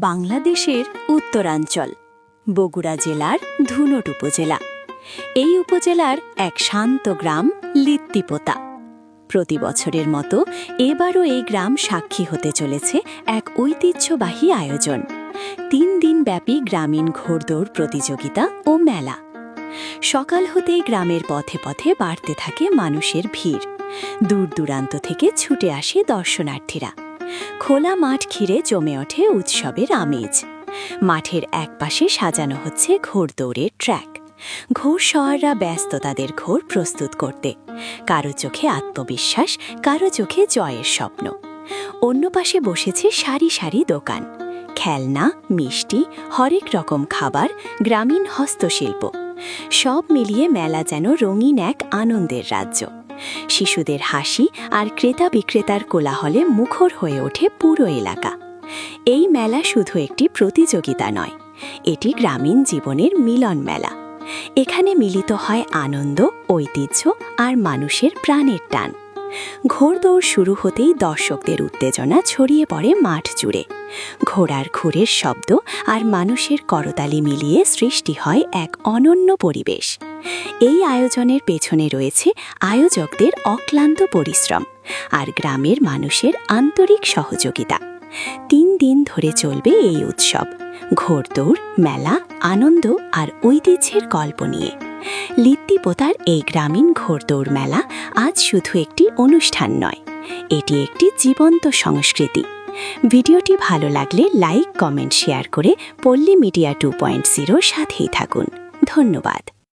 বাংলাদেশের উত্তরাঞ্চল, বগুড়া জেলার ধুনট উপজেলা। এই উপজেলার এক শান্ত গ্রাম লিত্তিপোতা প্রতি বছরের মতো এবারও এই গ্রাম সাক্ষী হতে চলেছে এক ঐতিহ্যবাহী আয়োজন। তিন দিন ব্যাপী গ্রামীণ ঘোড়দৌড় প্রতিযোগিতা ও মেলা। সকাল হতেই গ্রামের পথে পথে বাড়তে থাকে মানুষের ভিড়। দূর দূরান্ত থেকে ছুটে আসে দর্শনার্থীরা। খোলা মাঠ ঘিরে জমে ওঠে উৎসবের আমেজ। মাঠের একপাশে সাজানো হচ্ছে ঘোড়দৌড়ের ট্র্যাক ঘোড় সওয়াররা ব্যস্ত তাদের ঘোর প্রস্তুত করতে। কারও চোখে আত্মবিশ্বাস, কারও চোখে জয়ের স্বপ্ন। অন্য পাশে বসেছে সারি সারি দোকান। খেলনা, মিষ্টি, হরেক রকম খাবার, গ্রামীণ হস্তশিল্প। সব মিলিয়ে মেলা যেন রঙিন এক আনন্দের রাজ্য। শিশুদের হাসি আর ক্রেতা বিক্রেতার কোলাহলে মুখর হয়ে ওঠে পুরো এলাকা। এই মেলা শুধু একটি প্রতিযোগিতা নয়, এটি গ্রামীণ জীবনের মিলন মেলা। এখানে মিলিত হয় আনন্দ, ঐতিহ্য আর মানুষের প্রাণের টান। ঘোড়দৌড় শুরু হতেই দর্শকদের উত্তেজনা ছড়িয়ে পড়ে মাঠ জুড়ে। ঘোড়ার ঘুরের শব্দ আর মানুষের করতালি মিলিয়ে সৃষ্টি হয় এক অনন্য পরিবেশ। এই আয়োজনের পেছনে রয়েছে আয়োজকদের অক্লান্ত পরিশ্রম আর গ্রামের মানুষের আন্তরিক সহযোগিতা। তিন দিন ধরে চলবে এই উৎসব। ঘোরদৌড় মেলা, আনন্দ আর ঐতিহ্যের গল্প নিয়ে। লিত্তিপোতার এই গ্রামীণ ঘোড়দৌড় মেলা আজ শুধু একটি অনুষ্ঠান নয়, এটি একটি জীবন্ত সংস্কৃতি। ভিডিওটি ভালো লাগলে লাইক, কমেন্ট, শেয়ার করে পল্লী মিডিয়া টু পয়েন্ট জিরোর সাথেই থাকুন। ধন্যবাদ।